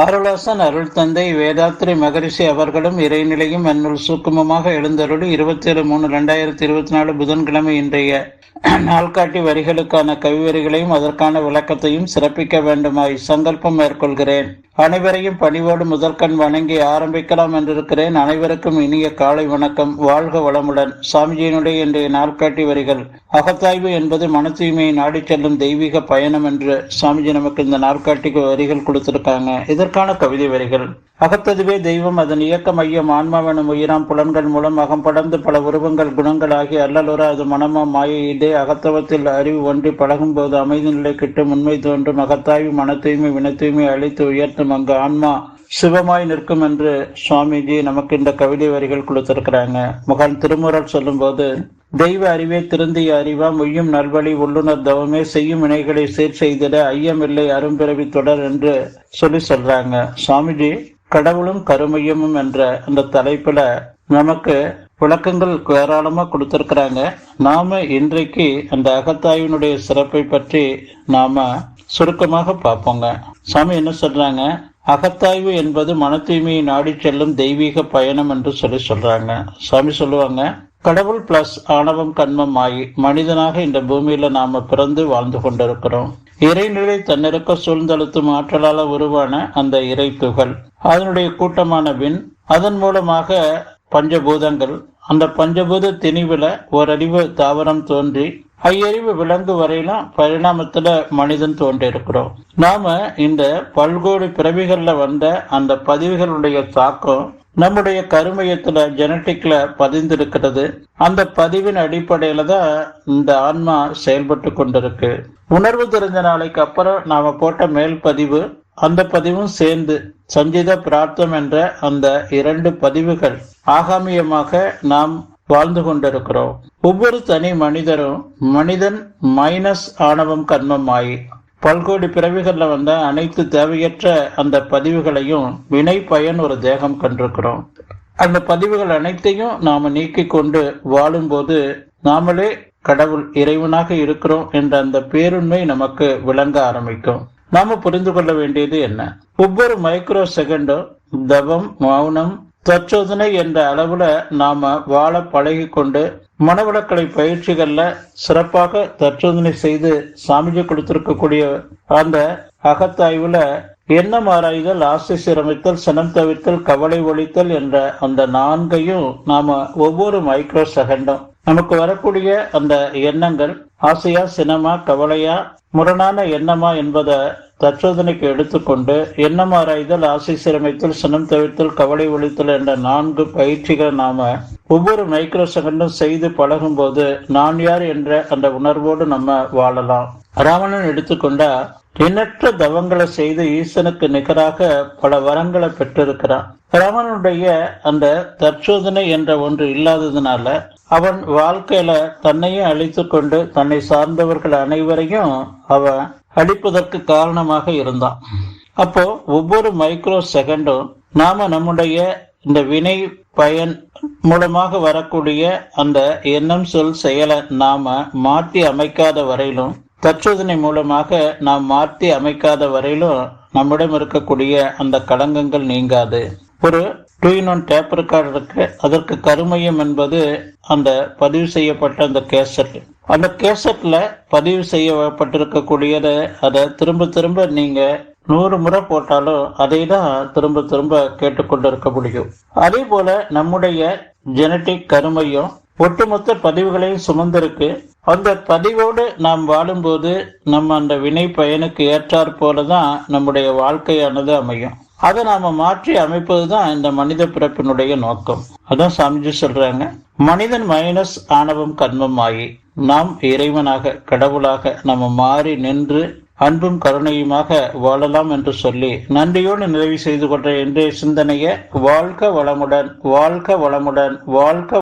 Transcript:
அருளாசன் அருள் தந்தை வேதாத்ரி மகரிஷி அவர்களும் இறைநிலையும் அன்னுள் சூக்குமமாக எழுந்தருள் இருபத்தி ஏழு மூணு ரெண்டாயிரத்தி இருபத்தி நாலு புதன்கிழமை இன்றைய நாள்காட்டி வரிகளுக்கான கவிவரிகளையும் அதற்கான விளக்கத்தையும் சிறப்பிக்க வேண்டுமாய் சங்கல்பம் மேற்கொள்கிறேன். அனைவரையும் பணிவோடு முதற்கண் வணங்கி ஆரம்பிக்கலாம் என்றிருக்கிறேன். அனைவருக்கும் இனிய காலை வணக்கம். வாழ்க வளமுடன். சாமிஜியினுடைய இன்றைய நாள்காட்டி வரிகள். அகத்தாய்வு என்பது மன தூய்மையை நாடி செல்லும் தெய்வீக பயணம் என்று சாமிஜி நமக்கு இந்த நாள்காட்டிக்கு வரிகள் கொடுத்திருக்காங்க. இதற்கான கவிதை வரிகள். அகத்ததுவே தெய்வம் அதன் இயக்க மையம் ஆன்மாவெனும் உயிராம் புலன்கள் மூலம் அகம் படர்ந்து பல உருவங்கள் குணங்கள் ஆகிய அல்லலுற அது மனமா மாயை இதே அகத்தவத்தில் அறிவு ஒன்றி பழகும் போது அமைதி நிலை கிட்டும் உண்மை தோன்றும். அகத்தாய்வு மன தூய்மை வின தூய்மை அழித்து உயர்த்தும் அங்கு ஆன்மா சிவமாய் நிற்கும் என்று சுவாமிஜி நமக்கு இந்த கவிதை வரிகள் கொடுத்திருக்கிறாங்க. மகான் திருமுறல் சொல்லும்போது தெய்வ அறிவே திருந்திய அறிவா மொழியும் நல்வழி உள்ளுணர் தவமே செய்யும் வினைகளை சீர் செய்திட ஐயமில்லை அரும்பிறவி தொடர் என்று சொல்லி சொல்றாங்க. சுவாமிஜி கடவுளும் கருமையமும் என்ற அந்த தலைப்புல நமக்கு விளக்கங்கள் ஏராளமா கொடுத்திருக்கிறாங்க. நாம இன்றைக்கு அந்த அகத்தாயினுடைய சிறப்பை பற்றி நாம சுருக்கமாக பார்ப்போங்க. சாமி என்ன சொல்றாங்க? அகத்தாய்வு என்பது மன தூய்மையை நாடி செல்லும் தெய்வீக பயணம் என்று சொல்லி சொல்றாங்க. சாமி சொல்லுவாங்க கடவுள் பிளஸ் ஆணவம் கண்மம் ஆகி மனிதனாக இந்த பூமியில நாம பிறந்து வாழ்ந்து கொண்டிருக்கிறோம். இறைநிலை தன்னிறக்க சூழ்ந்தழுத்தும் ஆற்றலால உருவான அந்த இறை துகள் அதனுடைய கூட்டமான வின் அதன் மூலமாக பஞ்சபூதங்கள் அந்த பஞ்சபூத திணிவுல ஓரறிவு தாவரம் தோன்றி ஐயறிவு விலங்கு வரையிலும் பரிணாமத்துல மனிதன் தோன்றியிருக்கிறோம். நாம இந்த பல்கோடி பிறவிகள்ல வந்த அந்த பதிவுகளுடைய தாக்கம் நம்முடைய கருமையத்துல ஜெனட்டிக்ல பதிந்திருக்கிறது. அந்த பதிவின் அடிப்படையில தான் இந்த ஆன்மா செயல்பட்டு கொண்டிருக்கு. உணர்வு தெரிஞ்ச நாளைக்கு அப்புறம் நாம போட்ட மேல் பதிவு அந்த பதிவும் சேர்ந்து சஞ்சித பிரார்த்தம் என்ற அந்த இரண்டு பதிவுகள் ஆகாமியமாக நாம் வாழ்ந்து கொண்டிருக்கிறோம். ஒவ்வொரு தனி மனிதரும் மனிதன் மைனஸ் ஆணவம் கர்மமாயி பல்கோடி பிறவிகளில் வந்த அனைத்து தேவையற்ற அந்த பதிவுகளையும் வினை பயன் ஒரு தேகம் கண்டிருக்கிறோம். அந்த பதிவுகள் அனைத்தையும் நாம நீக்கி கொண்டு வாழும்போது நாமளே கடவுள் இறைவனாக இருக்கிறோம் என்ற அந்த பேருண்மை நமக்கு விளங்க ஆரம்பிக்கும். நாம புரிந்து கொள்ள வேண்டியது என்ன? ஒவ்வொரு மைக்ரோ செகண்டும் தவம் மௌனம் தற்சோதனை என்ற அளவுல நாம வாழ பழகி கொண்டு மனவளக்கலை பயிற்சிகள்ல சிறப்பாக தற்சோதனை செய்து சாமிஜி கொடுத்திருக்கக்கூடிய அந்த அகத்தாய்வுல எண்ணம் ஆராய்தல் ஆசை சிரமித்தல் சினம் தவிர்த்தல் கவலை ஒழித்தல் என்ற அந்த நான்கையும் நாம ஒவ்வொரு மைக்ரோ செகண்டும். நமக்கு வரக்கூடிய அந்த எண்ணங்கள் ஆசையா சினமா கவலையா முரணான எண்ணமா என்பதை தற்சோதனைக்கு எடுத்துக்கொண்டு எண்ணம் ஆராய்தல் ஆசை சிரமித்தல் சினம் தவிர்த்தல் கவலை ஒழித்தல் என்ற நான்கு பயிற்சிகளை நாம ஒவ்வொரு மைக்ரோ செகண்டும் செய்து பழகும் போது நான் யார் என்ற அந்த உணர்வோடு நம்ம வாழலாம். ராவணன் எடுத்துக்கொண்டா எண்ணற்ற தவங்களை செய்து ஈசனுக்கு நிகராக பல வரங்களை பெற்றிருக்கிறான். ராவணனுடைய அந்த தற்சோதனை என்ற ஒன்று இல்லாததுனால அவன் வாழ்க்கையில தன்னையும் அழித்து கொண்டு தன்னை சார்ந்தவர்கள் அனைவரையும் அவன் அடிப்பதற்கு காரணமாக இருந்தான். அப்போ ஒவ்வொரு மைக்ரோ செகண்டும் நாம நம்முடைய இந்த வினை பயன் மூலமாக வரக்கூடிய அந்த எண்ணம் சொல் செயலை நாம மாற்றி அமைக்காத வரையிலும் தற்சோதனை மூலமாக நாம் மாற்றி அமைக்காத வரையிலும் நம்மிடம் இருக்கக்கூடிய அந்த களங்கங்கள் நீங்காது. ஒரு two in one tape record இருக்கு. அதற்கு கருமையம் என்பது அந்த பதிவு செய்யப்பட்ட அந்த கேசட். அந்த கேசட்ல பதிவு செய்யப்பட்டிருக்கக்கூடியதை அதை திரும்ப திரும்ப நீங்க நூறு முறை போட்டாலும் அதை தான் திரும்ப திரும்ப கேட்டுக்கொண்டு இருக்க முடியும். அதே போல நம்முடைய ஜெனட்டிக் கருமையும் ஒட்டுமொத்த பதிவுகளையும் சுமந்திருக்கு. அந்த பதிவோடு நாம் வாழும்போது நம்ம அந்த வினை பயனுக்கு ஏற்றாற் போலதான் நம்முடைய வாழ்க்கையானது அமையும். அதை நாம மாற்றி அமைப்பது தான் இந்த மனித பிறப்பினுடைய நோக்கம். அதான் சாமிஜி சொல்றாங்க. மனிதன் மைனஸ் ஆணவம் கர்மம் நாம் இறைவனாக கடவுளாக நம்ம மாறி நின்று அன்பும் கருணையுமாக வாழலாம் என்று சொல்லி நன்றியோடு நிறைவு செய்து கொண்ட இன்றைய சிந்தனையை வாழ்க வளமுடன் வாழ்க வளமுடன் வாழ்க